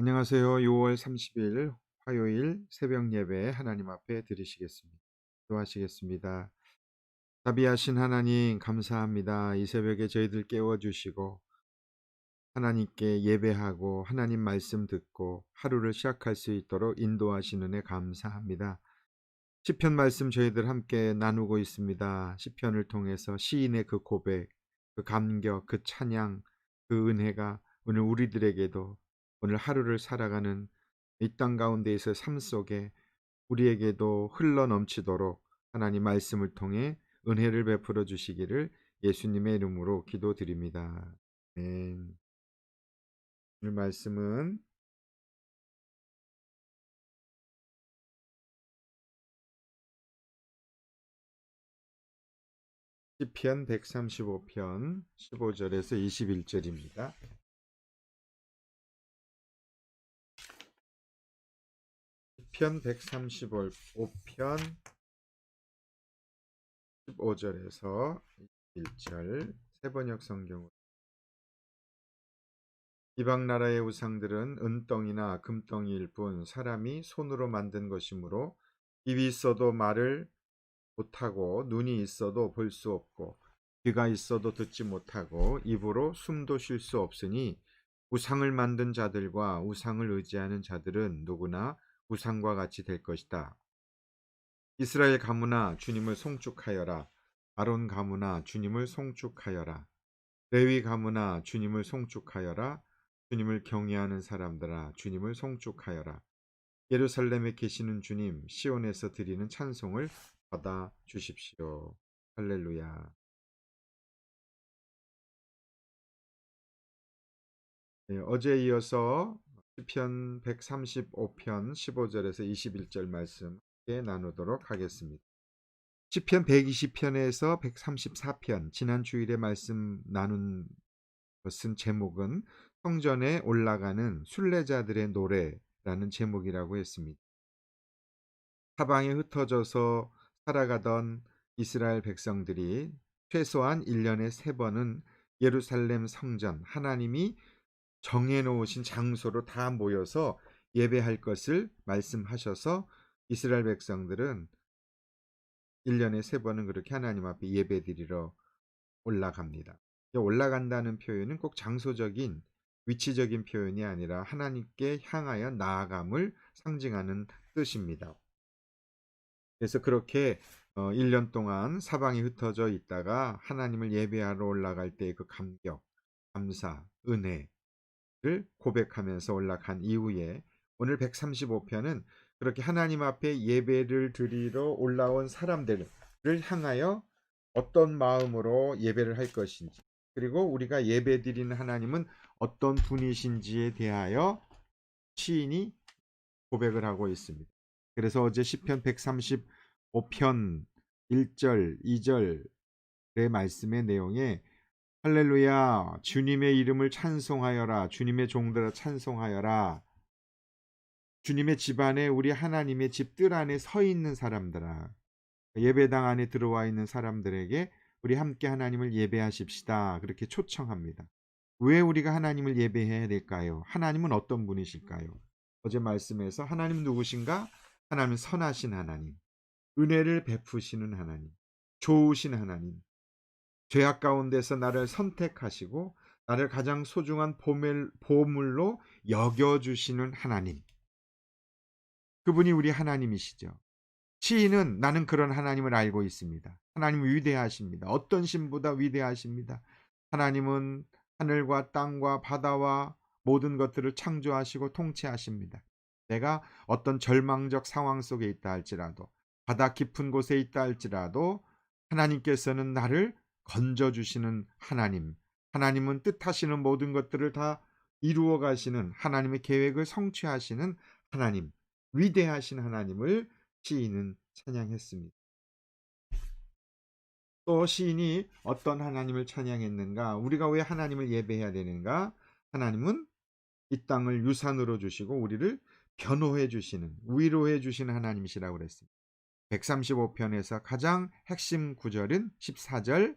안녕하세요. 6월 30일 화요일 새벽 예배 하나님 앞에 드리시겠습니다. 기도하시겠습니다. 자비하신 하나님 감사합니다. 이 새벽에 저희들 깨워주시고 하나님께 예배하고 하나님 말씀 듣고 하루를 시작할 수 있도록 인도하시는 애 감사합니다. 시편 말씀 저희들 함께 나누고 있습니다. 시편을 통해서 시인의 그 고백, 그 감격, 그 찬양, 그 은혜가 오늘 우리들에게도 오늘 하루를 살아가는 이 땅 가운데에서 삶 속에 우리에게도 흘러 넘치도록 하나님 말씀을 통해 은혜를 베풀어 주시기를 예수님의 이름으로 기도드립니다. 아멘. 오늘 말씀은 시편 135편 15절에서 21절입니다. 시편 135편 15절에서 1절 세번역 성경으로. 이방 나라의 우상들은 은덩이나 금덩이일 뿐 사람이 손으로 만든 것이므로 입이 있어도 말을 못하고 눈이 있어도 볼 수 없고 귀가 있어도 듣지 못하고 입으로 숨도 쉴 수 없으니 우상을 만든 자들과 우상을 의지하는 자들은 누구나 우상과 같이 될 것이다. 이스라엘 가문아 주님을 송축하여라. 아론 가문아 주님을 송축하여라. 레위 가문아 주님을 송축하여라. 주님을 경외하는 사람들아 주님을 송축하여라. 예루살렘에 계시는 주님 시온에서 드리는 찬송을 받아 주십시오. 할렐루야. 네, 어제 이어서 시편 135편 15절에서 21절 말씀 나누도록 하겠습니다. 시편 120편에서 134편 지난 주일에 말씀 나눈 것은 제목은 성전에 올라가는 순례자들의 노래라는 제목이라고 했습니다. 사방에 흩어져서 살아가던 이스라엘 백성들이 최소한 1년에 3번은 예루살렘 성전 하나님이 정해놓으신 장소로 다 모여서 예배할 것을 말씀하셔서 이스라엘 백성들은 1년에 세 번은 그렇게 하나님 앞에 예배 드리러 올라갑니다. 올라간다는 표현은 꼭 장소적인 위치적인 표현이 아니라 하나님께 향하여 나아감을 상징하는 뜻입니다. 그래서 그렇게 1년 어, 동안 사방이 흩어져 있다가 하나님을 예배하러 올라갈 때그 감격, 감사, 은혜, 를 고백하면서 올라간 이후에 오늘 135편은 그렇게 하나님 앞에 예배를 드리러 올라온 사람들을 향하여 어떤 마음으로 예배를 할 것인지 그리고 우리가 예배 드리는 하나님은 어떤 분이신지에 대하여 시인이 고백을 하고 있습니다. 그래서 어제 시편 135편 1절, 2절의 말씀의 내용에 할렐루야. 주님의 이름을 찬송하여라. 주님의 종들아 찬송하여라. 주님의 집안에 우리 하나님의 집들 안에 서 있는 사람들아. 예배당 안에 들어와 있는 사람들에게 우리 함께 하나님을 예배하십시다. 그렇게 초청합니다. 왜 우리가 하나님을 예배해야 될까요? 하나님은 어떤 분이실까요? 어제 말씀에서 하나님 누구신가? 하나님 선하신 하나님. 은혜를 베푸시는 하나님. 좋으신 하나님 죄악 가운데서 나를 선택하시고 나를 가장 소중한 보물로 여겨주시는 하나님. 그분이 우리 하나님이시죠. 시인은 나는 그런 하나님을 알고 있습니다. 하나님 위대하십니다. 어떤 신보다 위대하십니다. 하나님은 하늘과 땅과 바다와 모든 것들을 창조하시고 통치하십니다. 내가 어떤 절망적 상황 속에 있다 할지라도 바다 깊은 곳에 있다 할지라도 하나님께서는 나를 건져주시는 하나님, 하나님은 뜻하시는 모든 것들을 다 이루어 가시는 하나님의 계획을 성취하시는 하나님, 위대하신 하나님을 시인은 찬양했습니다. 또 시인이 어떤 하나님을 찬양했는가? 우리가 왜 하나님을 예배해야 되는가? 하나님은 이 땅을 유산으로 주시고 우리를 변호해 주시는, 위로해 주시는 하나님이시라고 그랬습니다. 135편에서 가장 핵심 구절은 14절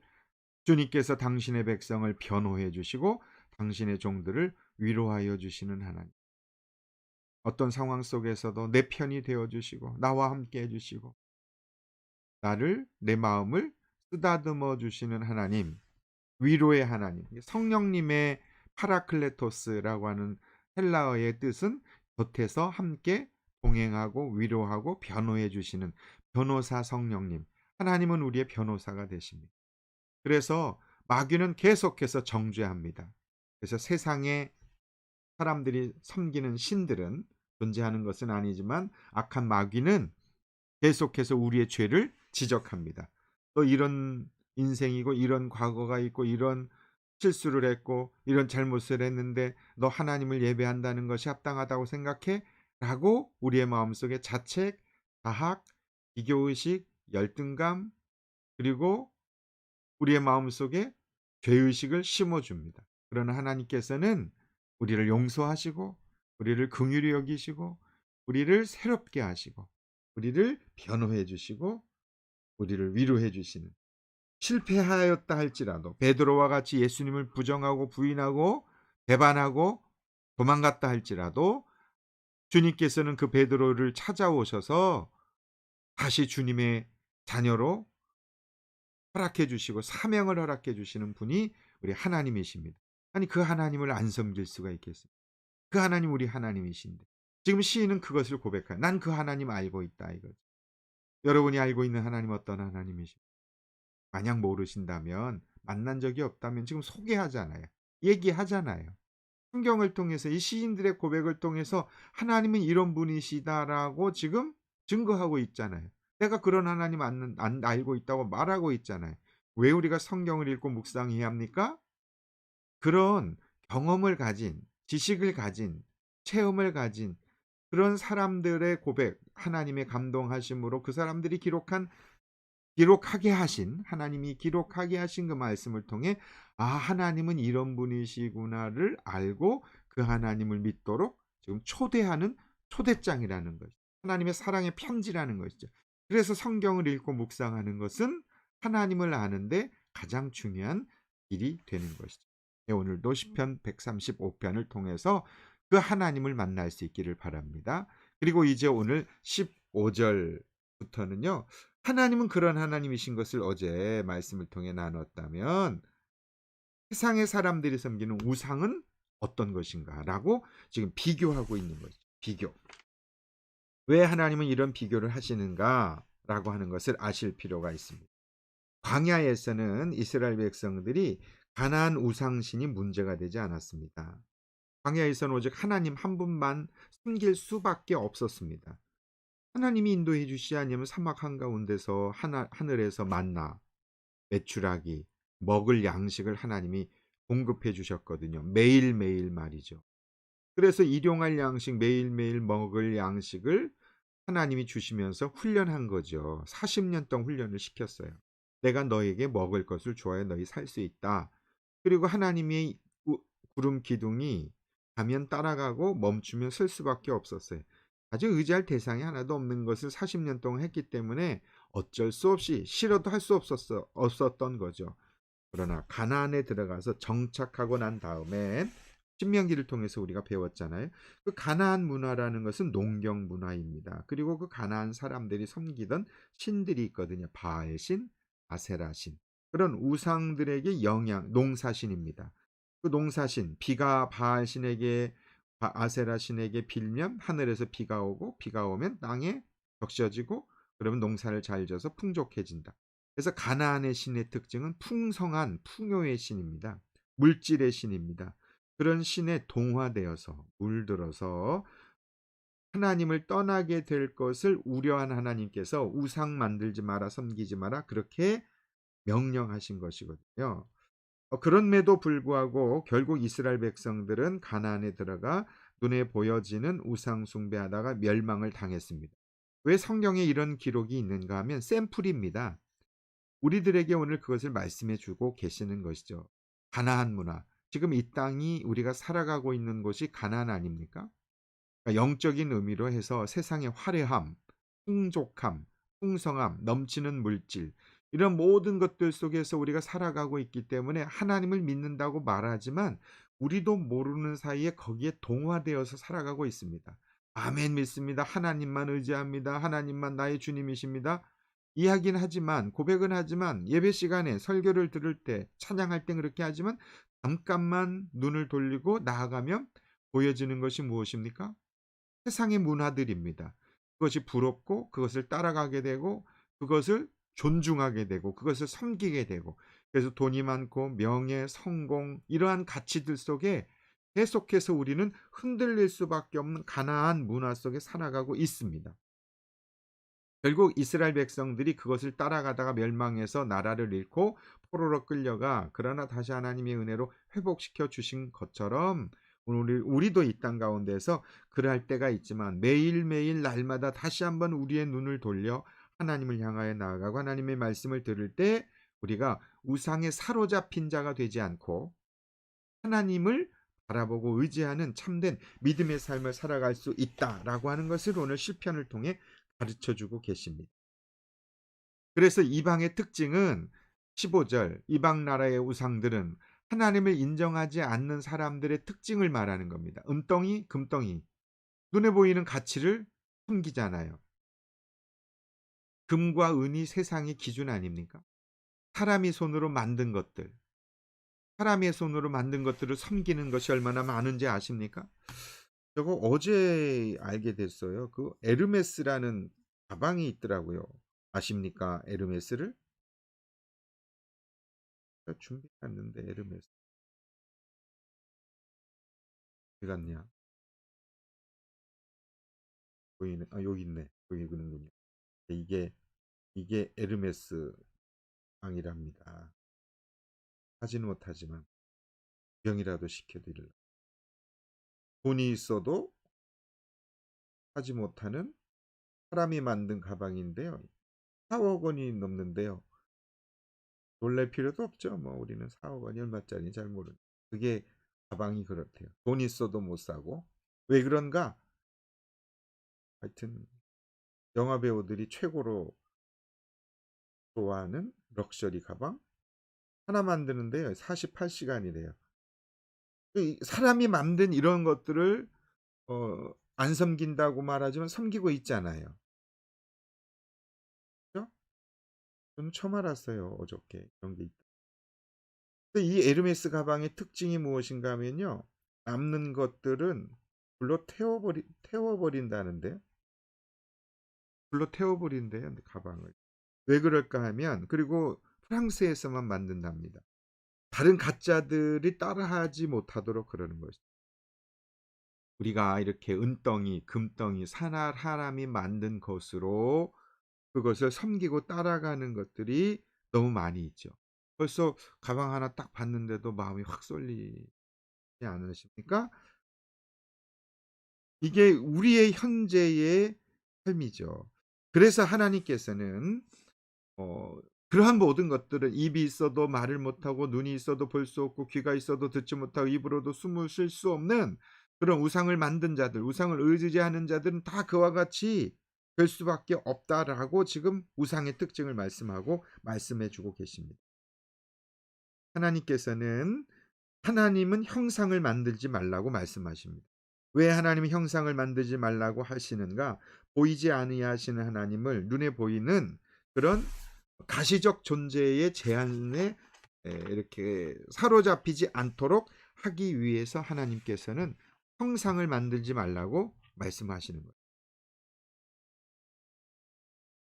주님께서 당신의 백성을 변호해 주시고 당신의 종들을 위로하여 주시는 하나님. 어떤 상황 속에서도 내 편이 되어 주시고 나와 함께 해 주시고 나를 내 마음을 쓰다듬어 주시는 하나님, 위로의 하나님. 성령님의 파라클레토스라고 하는 헬라어의 뜻은 곁에서 함께 동행하고 위로하고 변호해 주시는 변호사 성령님. 하나님은 우리의 변호사가 되십니다. 그래서 마귀는 계속해서 정죄합니다. 그래서 세상에 사람들이 섬기는 신들은 존재하는 것은 아니지만 악한 마귀는 계속해서 우리의 죄를 지적합니다. 또 이런 인생이고 이런 과거가 있고 이런 실수를 했고 이런 잘못을 했는데 너 하나님을 예배한다는 것이 합당하다고 생각해? 라고 우리의 마음속에 자책, 자학, 비교의식, 열등감 그리고 우리의 마음속에 죄의식을 심어줍니다. 그러나 하나님께서는 우리를 용서하시고 우리를 긍휼히 여기시고 우리를 새롭게 하시고 우리를 변호해 주시고 우리를 위로해 주시는 실패하였다 할지라도 베드로와 같이 예수님을 부정하고 부인하고 배반하고 도망갔다 할지라도 주님께서는 그 베드로를 찾아오셔서 다시 주님의 자녀로 허락해 주시고 사명을 허락해 주시는 분이 우리 하나님이십니다. 아니 그 하나님을 안 섬길 수가 있겠습니까? 그 하나님 우리 하나님이신데 지금 시인은 그것을 고백해요. 난그 하나님 알고 있다 이거죠. 여러분이 알고 있는 하나님 어떤 하나님이십니까? 만약 모르신다면 만난 적이 없다면 지금 소개하잖아요. 얘기하잖아요. 성경을 통해서 이 시인들의 고백을 통해서 하나님은 이런 분이시다라고 지금 증거하고 있잖아요. 내가 그런 하나님 안, 안 알고 있다고 말하고 있잖아요. 왜 우리가 성경을 읽고 묵상해야 합니까? 그런 경험을 가진, 지식을 가진, 체험을 가진 그런 사람들의 고백, 하나님의 감동하심으로 그 사람들이 기록한 기록하게 하신 하나님이 기록하게 하신 그 말씀을 통해 아 하나님은 이런 분이시구나를 알고 그 하나님을 믿도록 지금 초대하는 초대장이라는 것이죠. 하나님의 사랑의 편지라는 것이죠. 그래서 성경을 읽고 묵상하는 것은 하나님을 아는데 가장 중요한 길이 되는 것이죠. 네, 오늘도 시편 135편을 통해서 그 하나님을 만날 수 있기를 바랍니다. 그리고 이제 오늘 15절부터는요. 하나님은 그런 하나님이신 것을 어제 말씀을 통해 나눴다면 세상의 사람들이 섬기는 우상은 어떤 것인가라고 지금 비교하고 있는 거죠. 비교. 왜 하나님은 이런 비교를 하시는가 라고 하는 것을 아실 필요가 있습니다. 광야에서는 이스라엘 백성들이 가나안 우상신이 문제가 되지 않았습니다. 광야에서는 오직 하나님 한 분만 섬길 수밖에 없었습니다. 하나님이 인도해 주시지 않으면 사막 한가운데서 하나, 하늘에서 만나 매출하기 먹을 양식을 하나님이 공급해 주셨거든요. 매일매일 말이죠. 그래서 일용할 양식 매일매일 먹을 양식을 하나님이 주시면서 훈련한 거죠. 40년 동안 훈련을 시켰어요. 내가 너에게 먹을 것을 주어야 너희 살 수 있다. 그리고 하나님의 구름 기둥이 가면 따라가고 멈추면 쓸 수밖에 없었어요. 아주 의지할 대상이 하나도 없는 것을 40년 동안 했기 때문에 어쩔 수 없이 싫어도 할 수 없었어, 없었던 거죠. 그러나 가나안에 들어가서 정착하고 난 다음에 신명기를 통해서 우리가 배웠잖아요. 그 가나안 문화라는 것은 농경 문화입니다. 그리고 그 가나안 사람들이 섬기던 신들이 있거든요. 바알 신, 아세라 신. 그런 우상들에게 영향, 농사신입니다. 그 농사신, 비가 바알 신에게 아세라 신에게 빌면 하늘에서 비가 오고 비가 오면 땅에 적셔지고 그러면 농사를 잘 져서 풍족해진다. 그래서 가나안의 신의 특징은 풍성한 풍요의 신입니다. 물질의 신입니다. 그런 신에 동화되어서 물들어서 하나님을 떠나게 될 것을 우려한 하나님께서 우상 만들지 마라 섬기지 마라 그렇게 명령하신 것이거든요. 어, 그런에도 불구하고 결국 이스라엘 백성들은 가나안에 들어가 눈에 보여지는 우상 숭배하다가 멸망을 당했습니다. 왜 성경에 이런 기록이 있는가 하면 샘플입니다. 우리들에게 오늘 그것을 말씀해 주고 계시는 것이죠. 가나안 문화. 지금 이 땅이 우리가 살아가고 있는 곳이 가나안 아닙니까? 그러니까 영적인 의미로 해서 세상의 화려함, 풍족함, 풍성함, 넘치는 물질, 이런 모든 것들 속에서 우리가 살아가고 있기 때문에 하나님을 믿는다고 말하지만 우리도 모르는 사이에 거기에 동화되어서 살아가고 있습니다. 아멘 믿습니다. 하나님만 의지합니다. 하나님만 나의 주님이십니다. 이야기는 하지만 고백은 하지만 예배 시간에 설교를 들을 때 찬양할 땐 그렇게 하지만 잠깐만 눈을 돌리고 나아가면 보여지는 것이 무엇입니까? 세상의 문화들입니다. 그것이 부럽고 그것을 따라가게 되고 그것을 존중하게 되고 그것을 섬기게 되고 그래서 돈이 많고 명예, 성공 이러한 가치들 속에 계속해서 우리는 흔들릴 수밖에 없는 가나안 문화 속에 살아가고 있습니다. 결국 이스라엘 백성들이 그것을 따라가다가 멸망해서 나라를 잃고 포로로 끌려가 그러나 다시 하나님의 은혜로 회복시켜 주신 것처럼 우리, 우리도 이 땅 가운데서 그럴 때가 있지만 매일매일 날마다 다시 한번 우리의 눈을 돌려 하나님을 향하여 나아가고 하나님의 말씀을 들을 때 우리가 우상에 사로잡힌 자가 되지 않고 하나님을 바라보고 의지하는 참된 믿음의 삶을 살아갈 수 있다라고 하는 것을 오늘 시편을 통해 가르쳐 주고 계십니다. 그래서 이방의 특징은 15절 이방 나라의 우상들은 하나님을 인정하지 않는 사람들의 특징을 말하는 겁니다. 음덩이, 금덩이. 눈에 보이는 가치를 숨기잖아요. 금과 은이 세상의 기준 아닙니까? 사람이 손으로 만든 것들. 사람의 손으로 만든 것들을 섬기는 것이 얼마나 많은지 아십니까? 저거 어제 알게 됐어요. 그 에르메스라는 가방이 있더라고요. 아십니까? 에르메스를? 준비했는데 에르메스 어디 갔냐? 보이네. 아 여기 있네. 여기 있는군요. 이게 이게 에르메스 방이랍니다. 하지는 못하지만 구경이라도 시켜드릴라. 돈이 있어도 하지 못하는 사람이 만든 가방인데요. 4억 원이 넘는데요. 놀랄 필요도 없죠. 뭐 우리는 4억 원이 얼마짜리 잘 모르는. 그게 가방이 그렇대요. 돈 있어도 못 사고. 왜 그런가? 하여튼 영화 배우들이 최고로 좋아하는 럭셔리 가방 하나 만드는데요. 48시간이래요. 사람이 만든 이런 것들을 어, 안 섬긴다고 말하지만 섬기고 있잖아요. 그렇죠? 저는 처음 알았어요. 어저께 이런 게 있다. 이 에르메스 가방의 특징이 무엇인가 하면요. 남는 것들은 불로 태워버리, 태워버린다는데요. 불로 태워버린대요. 가방을. 왜 그럴까 하면 그리고 프랑스에서만 만든답니다. 다른 가짜들이 따라하지 못하도록 그러는 것이죠. 우리가 이렇게 은덩이, 금덩이, 산할 하람이 만든 것으로 그것을 섬기고 따라가는 것들이 너무 많이 있죠. 벌써 가방 하나 딱 봤는데도 마음이 확 쏠리지 않으십니까? 이게 우리의 현재의 삶이죠. 그래서 하나님께서는 어, 그러한 모든 것들은 입이 있어도 말을 못하고 눈이 있어도 볼 수 없고 귀가 있어도 듣지 못하고 입으로도 숨을 쉴 수 없는 그런 우상을 만든 자들, 우상을 의지하는 자들은 다 그와 같이 될 수밖에 없다라고 지금 우상의 특징을 말씀하고 말씀해 주고 계십니다. 하나님께서는 하나님은 형상을 만들지 말라고 말씀하십니다. 왜 하나님이 형상을 만들지 말라고 하시는가? 보이지 아니하시는 하나님을 눈에 보이는 그런 가시적 존재의 제한에 이렇게 사로잡히지 않도록 하기 위해서 하나님께서는 형상을 만들지 말라고 말씀하시는 거예요.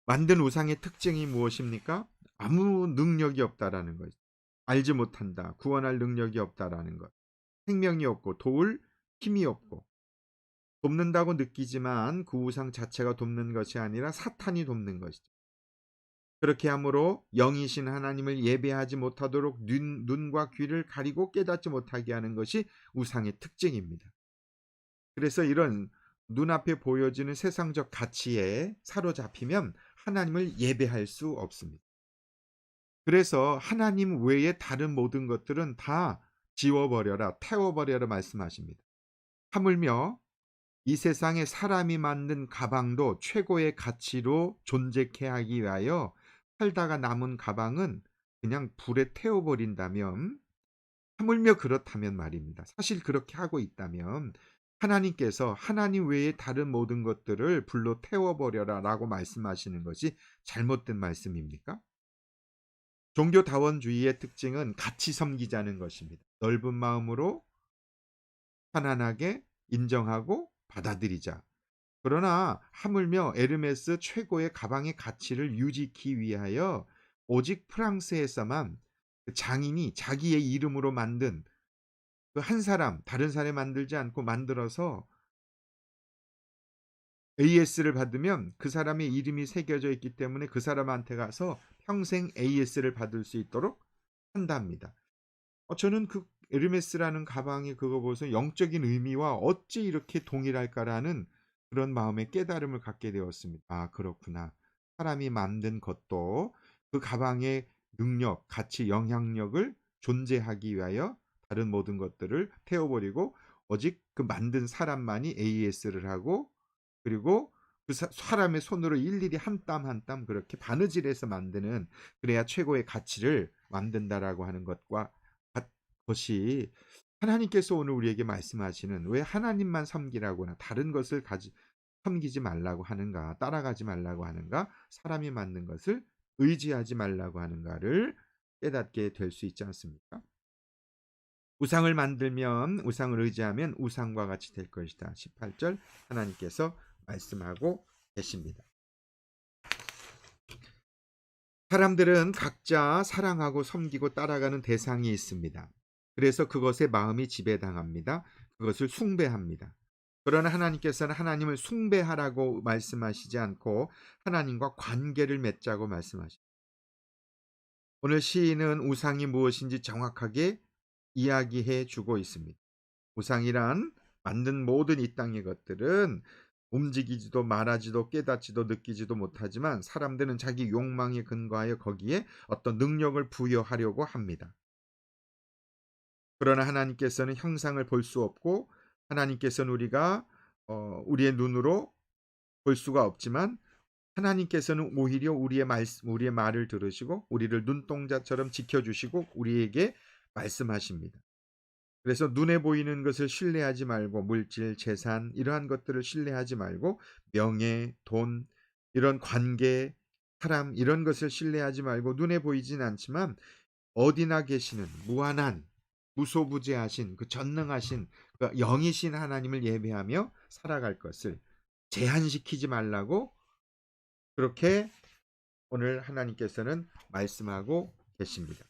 만든 우상의 특징이 무엇입니까? 아무 능력이 없다라는 것. 알지 못한다. 구원할 능력이 없다라는 것. 생명이 없고 도울 힘이 없고 돕는다고 느끼지만 그 우상 자체가 돕는 것이 아니라 사탄이 돕는 것이죠. 그렇게 함으로 영이신 하나님을 예배하지 못하도록 눈, 눈과 귀를 가리고 깨닫지 못하게 하는 것이 우상의 특징입니다. 그래서 이런 눈앞에 보여지는 세상적 가치에 사로잡히면 하나님을 예배할 수 없습니다. 그래서 하나님 외에 다른 모든 것들은 다 지워버려라, 태워버려라 말씀하십니다. 하물며 이 세상에 사람이 만든 가방도 최고의 가치로 존재케 하기 위하여 팔다가 남은 가방은 그냥 불에 태워버린다면 하물며 그렇다면 말입니다. 사실 그렇게 하고 있다면 하나님께서 하나님 외에 다른 모든 것들을 불로 태워버려라 라고 말씀하시는 것이 잘못된 말씀입니까? 종교다원주의의 특징은 같이 섬기자는 것입니다. 넓은 마음으로 편안하게 인정하고 받아들이자. 그러나 하물며 에르메스 최고의 가방의 가치를 유지하기 위하여 오직 프랑스에서만 그 장인이 자기의 이름으로 만든 그 한 사람, 다른 사람이 만들지 않고 만들어서 AS를 받으면 그 사람의 이름이 새겨져 있기 때문에 그 사람한테 가서 평생 AS를 받을 수 있도록 한답니다. 어, 저는 그 에르메스라는 가방이 그거 보고서 영적인 의미와 어찌 이렇게 동일할까라는 그런 마음의 깨달음을 갖게 되었습니다. 아, 그렇구나. 사람이 만든 것도 그 가방의 능력, 가치, 영향력을 존재하기 위하여 다른 모든 것들을 태워버리고 오직 그 만든 사람만이 AS를 하고 그리고 그 사, 사람의 손으로 일일이 한 땀 한 땀 그렇게 바느질해서 만드는 그래야 최고의 가치를 만든다라고 하는 것과 것이 하나님께서 오늘 우리에게 말씀하시는 왜 하나님만 섬기라고나 다른 것을 가지 섬기지 말라고 하는가 따라가지 말라고 하는가 사람이 만든 것을 의지하지 말라고 하는가를 깨닫게 될 수 있지 않습니까? 우상을 만들면 우상을 의지하면 우상과 같이 될 것이다. 18절 하나님께서 말씀하고 계십니다. 사람들은 각자 사랑하고 섬기고 따라가는 대상이 있습니다. 그래서 그것에 마음이 지배당합니다. 그것을 숭배합니다. 그러나 하나님께서는 하나님을 숭배하라고 말씀하시지 않고 하나님과 관계를 맺자고 말씀하십니다. 오늘 시인은 우상이 무엇인지 정확하게 이야기해 주고 있습니다. 우상이란 만든 모든 이 땅의 것들은 움직이지도 말하지도 깨닫지도 느끼지도 못하지만 사람들은 자기 욕망에 근거하여 거기에 어떤 능력을 부여하려고 합니다. 그러나 하나님께서는 형상을 볼 수 없고 하나님께서는 우리가 어, 우리의 눈으로 볼 수가 없지만 하나님께서는 오히려 우리의 말 우리의 말을 들으시고 우리를 눈동자처럼 지켜 주시고 우리에게 말씀하십니다. 그래서 눈에 보이는 것을 신뢰하지 말고 물질, 재산 이러한 것들을 신뢰하지 말고 명예, 돈 이런 관계, 사람 이런 것을 신뢰하지 말고 눈에 보이진 않지만 어디나 계시는 무한한 무소부재하신 그 전능하신 그 영이신 하나님을 예배하며 살아갈 것을 제한시키지 말라고 그렇게 오늘 하나님께서는 말씀하고 계십니다.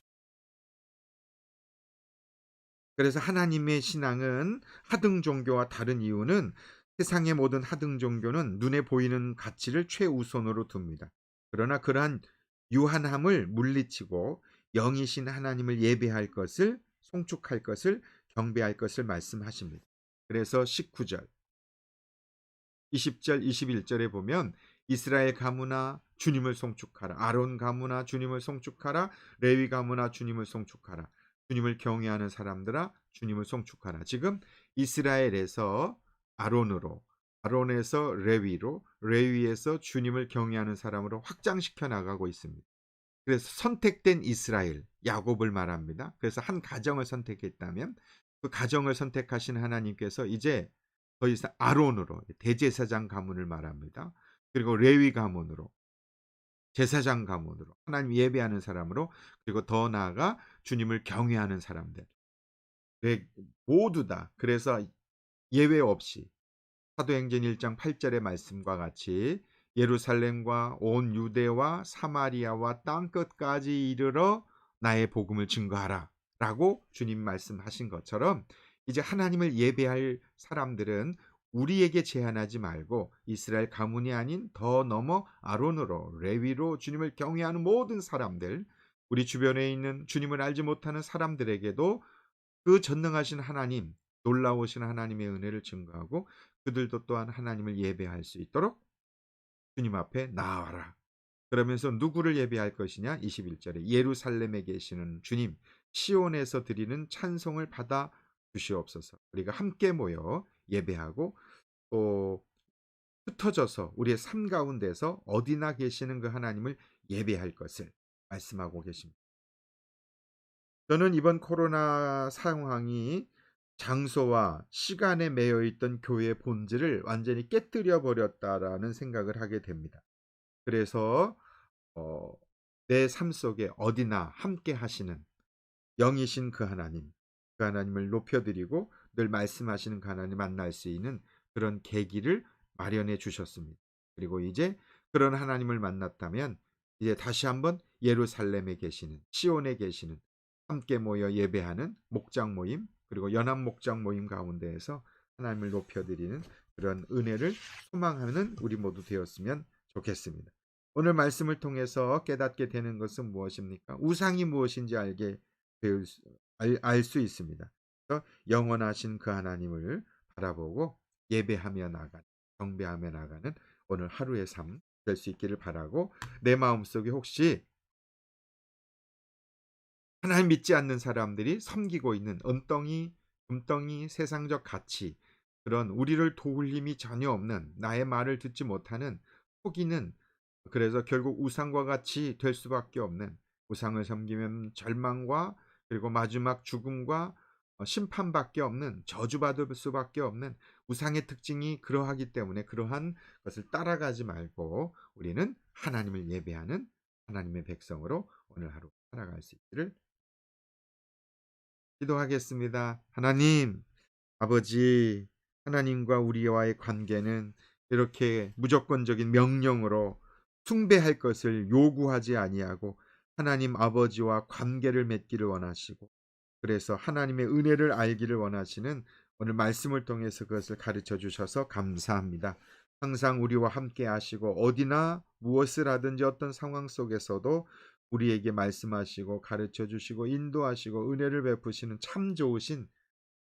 그래서 하나님의 신앙은 하등 종교와 다른 이유는 세상의 모든 하등 종교는 눈에 보이는 가치를 최우선으로 둡니다. 그러나 그러한 유한함을 물리치고 영이신 하나님을 예배할 것을 송축할 것을 경배할 것을 말씀하십니다. 그래서 19절, 20절, 21절에 보면 이스라엘 가문아 주님을 송축하라. 아론 가문아 주님을 송축하라. 레위 가문아 주님을 송축하라. 주님을 경외하는 사람들아 주님을 송축하라. 지금 이스라엘에서 아론으로 아론에서 레위로 레위에서 주님을 경외하는 사람으로 확장시켜 나가고 있습니다. 그래서 선택된 이스라엘 야곱을 말합니다. 그래서 한 가정을 선택했다면 그 가정을 선택하신 하나님께서 이제 더 이상 아론으로 대제사장 가문을 말합니다. 그리고 레위 가문으로 제사장 가문으로 하나님 예배하는 사람으로 그리고 더 나아가 주님을 경외하는 사람들 네, 모두 다 그래서 예외 없이 사도행전 1장 8절의 말씀과 같이 예루살렘과 온 유대와 사마리아와 땅 끝까지 이르러 나의 복음을 증거하라 라고 주님 말씀하신 것처럼 이제 하나님을 예배할 사람들은 우리에게 제한하지 말고 이스라엘 가문이 아닌 더 넘어 아론으로 레위로 주님을 경외하는 모든 사람들 우리 주변에 있는 주님을 알지 못하는 사람들에게도 그 전능하신 하나님 놀라우신 하나님의 은혜를 증거하고 그들도 또한 하나님을 예배할 수 있도록 주님 앞에 나와라. 그러면서 누구를 예배할 것이냐? 21절에 예루살렘에 계시는 주님 시온에서 드리는 찬송을 받아 주시옵소서. 우리가 함께 모여 예배하고 또 흩어져서 우리의 삶 가운데서 어디나 계시는 그 하나님을 예배할 것을 말씀하고 계십니다. 저는 이번 코로나 상황이 장소와 시간에 매여 있던 교회의 본질을 완전히 깨뜨려 버렸다라는 생각을 하게 됩니다. 그래서 어, 내 삶 속에 어디나 함께 하시는 영이신 그 하나님, 그 하나님을 높여드리고 늘 말씀하시는 그 하나님 만날 수 있는 그런 계기를 마련해 주셨습니다. 그리고 이제 그런 하나님을 만났다면 이제 다시 한번 예루살렘에 계시는 시온에 계시는 함께 모여 예배하는 목장 모임 그리고 연합 목장 모임 가운데에서 하나님을 높여드리는 그런 은혜를 소망하는 우리 모두 되었으면 좋겠습니다. 오늘 말씀을 통해서 깨닫게 되는 것은 무엇입니까? 우상이 무엇인지 알게 알수 있습니다. 그래서 영원하신 그 하나님을 바라보고 예배하며 나가는 경배하며 나가는 오늘 하루의 삶 될 수 있기를 바라고 내 마음속에 혹시 하나님 믿지 않는 사람들이 섬기고 있는 은덩이, 금덩이, 세상적 가치 그런 우리를 도울 힘이 전혀 없는 나의 말을 듣지 못하는 속이는 그래서 결국 우상과 같이 될 수밖에 없는 우상을 섬기면 절망과 그리고 마지막 죽음과 어, 심판밖에 없는 저주받을 수밖에 없는 우상의 특징이 그러하기 때문에 그러한 것을 따라가지 말고 우리는 하나님을 예배하는 하나님의 백성으로 오늘 하루 살아갈 수 있기를 기도하겠습니다. 하나님, 아버지, 하나님과 우리와의 관계는 이렇게 무조건적인 명령으로 숭배할 것을 요구하지 아니하고 하나님 아버지와 관계를 맺기를 원하시고 그래서 하나님의 은혜를 알기를 원하시는 오늘 말씀을 통해서 그것을 가르쳐 주셔서 감사합니다. 항상 우리와 함께 하시고 어디나 무엇을 하든지 어떤 상황 속에서도 우리에게 말씀하시고 가르쳐 주시고 인도하시고 은혜를 베푸시는 참 좋으신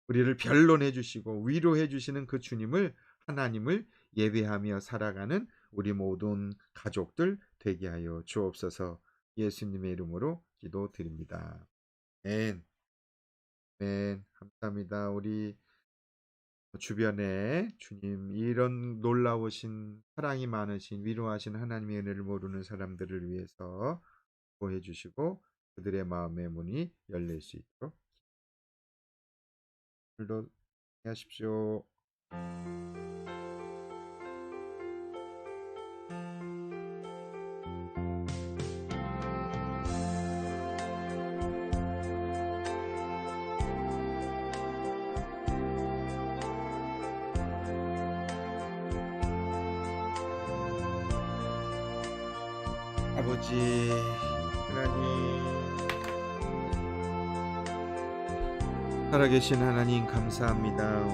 우리를 변론해 주시고 위로해 주시는 그 주님을 하나님을 예배하며 살아가는 우리 모든 가족들 되게 하여 주옵소서 예수님의 이름으로 기도드립니다. 아멘. 아멘. 감사합니다. 우리 주변에 주님 이런 놀라우신 사랑이 많으신 위로하신 하나님의 은혜를 모르는 사람들을 위해서 보해 주시고 그들의 마음의 문이 열릴 수 있도록 오늘도 하십시오. 살아계신 하나님 감사합니다.